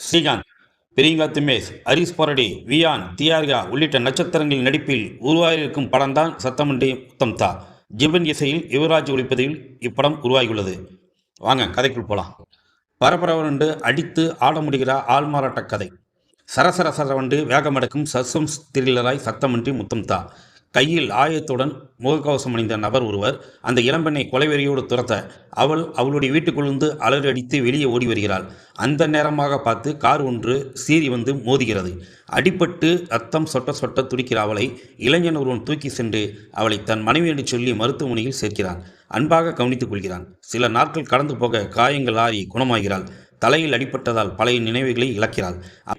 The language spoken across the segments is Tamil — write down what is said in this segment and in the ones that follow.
ஸ்ரீகாந்த் பிரியங்கா திமேஷ் ஹரிஸ் பரடி வியான் தியாரிகா உள்ளிட்ட நட்சத்திரங்களின் நடிப்பில் உருவாகியிருக்கும் படம்தான் சத்தமண்டி முத்தம் தா ஜிபன் இசையில் யுவராஜ் ஒழிப்பதில் இப்படம் உருவாகியுள்ளது. வாங்க கதைக்குள் போகலாம் பரபரவண்டு அடித்து ஆட முடிகிற ஆள்மாறாட்ட கதை. சரசர சரவண்டு வேகமடக்கும் சஸ்பென்ஸ் திரில்லராய் சத்தமின்றி முத்தம்தா கையில் ஆயத்துடன் முகக்கவசம் அணிந்த நபர் ஒருவர் அந்த இளம்பெண்ணை கொலைவெறியோடு துரத்த அவள் அவளுடைய வீட்டுக்குள்ளிருந்து அலறடித்து வெளியே ஓடி வருகிறாள். அந்த நேரமாக பார்த்து கார் ஒன்று சீறி வந்து மோதுகிறது. அடிபட்டு ரத்தம் சொட்ட சொட்ட துடிக்கிற அவளை இளைஞன் ஒருவன் தூக்கி சென்று அவளை தன் மனைவி என்று சொல்லி மருத்துவமனையில் சேர்க்கிறான். அன்பாக கவனித்துக் கொள்கிறான். சில நாட்கள் கடந்து போக காயங்கள் ஆறி குணமாகிறாள். தலையில் அடிபட்டதால் பழைய நினைவுகளை இழக்கிறாள்.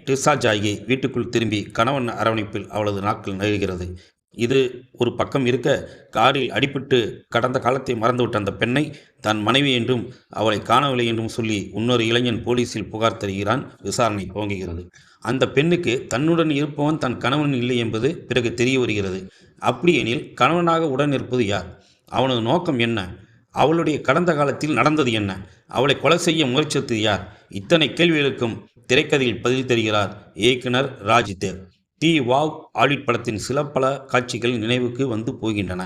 டிஸ்சார்ஜ் ஆகி வீட்டுக்குள் திரும்பி கணவன் அரவணைப்பில் அவளது நாட்கள் நழுகிறது. இது ஒரு பக்கம் இருக்க காரில் அடிபட்டு கடந்த காலத்தை மறந்துவிட்ட அந்த பெண்ணை தன் மனைவி என்றும் அவளை காணவில்லை என்றும் சொல்லி இன்னொரு இளைஞன் போலீசில் புகார் தருகிறான் விசாரணை துவங்குகிறது. அந்த பெண்ணுக்கு தன்னுடன் இருப்பவன் தன் கணவன் இல்லை என்பது பிறகு தெரிய வருகிறது. அப்படியெனில் கணவனாக உடன் இருப்பது யார்? அவனது நோக்கம் என்ன? அவளுடைய கடந்த காலத்தில் நடந்தது என்ன? அவளை கொலை செய்ய முயற்சித்தது யார்? இத்தனை கேள்விகளுக்கும் திரைக்கதையில் பதில் தருகிறார் இயக்குனர் ராஜ்தேவ். டி வாவ் ஆடிட் படத்தின் சில பல காட்சிகள் நினைவுக்கு வந்து போகின்றன.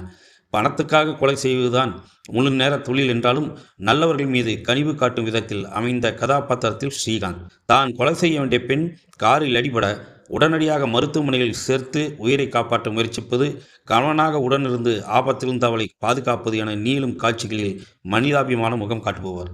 பணத்துக்காக கொலை செய்வதுதான் முழு நேர தொழில் என்றாலும் நல்லவர்கள் மீது கனிவு காட்டும் விதத்தில் அமைந்த கதாபாத்திரத்தில் ஸ்ரீகாந்த். தான் கொலை செய்ய வேண்டிய பெண் காரில் அடிபட உடனடியாக மருத்துவமனையில் சேர்த்து உயிரை காப்பாற்ற முயற்சிப்பது கணவனாக உடனிருந்து ஆபத்திலிருந்து அவளை பாதுகாப்பது என நீளும் காட்சிகளில் மனிதாபிமான முகம் காட்டுபவர்.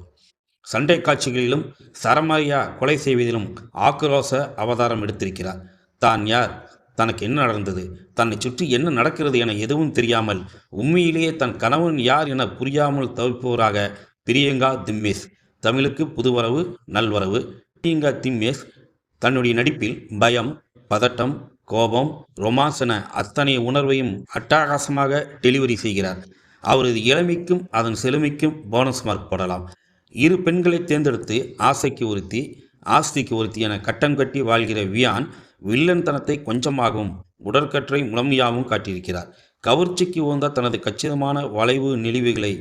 சண்டை காட்சிகளிலும் சரமாரியா கொலை செய்வதிலும் ஆக்ரோஷ அவதாரம் எடுத்திருக்கிறார். தான் யார்? தனக்கு என்ன நடந்தது? தன்னை சுற்றி என்ன நடக்கிறது என எதுவும் தெரியாமல் உண்மையிலேயே தன் கணவன் யார் என புரியாமல் தவிப்பவராக பிரியங்கா திம்மேஷ் தமிழுக்கு புதுவரவு நல்வரவு. பிரியங்கா திம்மேஷ் தன்னுடைய நடிப்பில் பயம் பதட்டம் கோபம் ரொமான்ஸ் என அத்தனை உணர்வையும் அட்டகாசமாக டெலிவரி செய்கிறார். அவரது இளமைக்கும் அதன் செழுமைக்கும் போனஸ் மார்க் போடலாம். இரு பெண்களை தேர்ந்தெடுத்து ஆசைக்கு ஒருத்தி ஆஸ்திக்கு ஒருத்தி என கட்டம் கட்டி வாழ்கிற வியான் வில்லன் தனத்தை கொஞ்சமாகவும் உடற்கற்றை முழுமையாகவும் காட்டியிருக்கிறார். கவர்ச்சிக்கு உகந்த தனது கச்சிதமான வளைவு நெளிவுகளை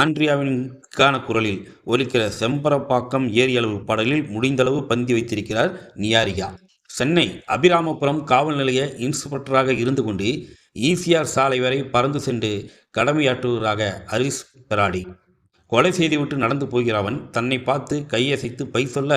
ஆண்ட்ரியாவின்கான குரலில் ஒலிக்கிற செம்பரப்பாக்கம் ஏரியளவு பாடலில் முடிந்தளவு பந்தி வைத்திருக்கிறார் நியாரிகா. சென்னை அபிராமபுரம் காவல் நிலைய இன்ஸ்பெக்டராக இருந்து கொண்டு ஈசிஆர் சாலை வரை பறந்து சென்று கடமையாற்றுவராக ஹரிஸ் பெராடி. கொலை செய்துவிட்டு நடந்து போகிறவன் தன்னை பார்த்து கையசைத்து பை சொல்ல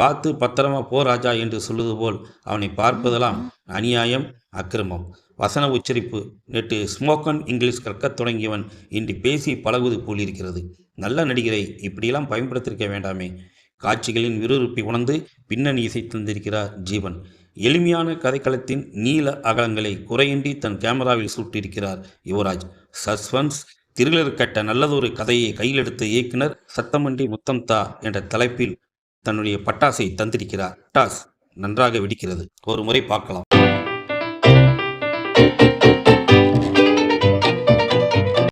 பார்த்து பத்திரமா போ ராஜா என்று சொல்லுவது போல் அவனை பார்ப்பதெல்லாம் அநியாயம் அக்கிரமம். வசன உச்சரிப்பு நேற்று ஸ்மோக்கன் இங்கிலீஷ் கற்கத் தொடங்கியவன் இன்று பேசி பழகுவது போல் இருக்கிறது நல்ல நடிகரை இப்படியெல்லாம் பயன்படுத்தியிருக்க வேண்டாமே. காட்சிகளின் விறுவிறுப்பை உணர்ந்து பின்னணி இசை தந்திருக்கிறார் ஜீவன். எளிமையான கதைக்களத்தின் நீல அகலங்களை குறையின்றி தன் கேமராவில் சூட்டியிருக்கிறார் யுவராஜ். சஸ்பென்ஸ் திருளர் கட்ட நல்லதொரு கதையை கையில் எடுத்த இயக்குனர் சத்தமன்றி முத்தம் தா என்ற தலைப்பில் தன்னுடைய பட்டாசை தந்திருக்கிறார். பட்டாஸ் நன்றாக வெடிக்கிறது. ஒரு முறை பார்க்கலாம்.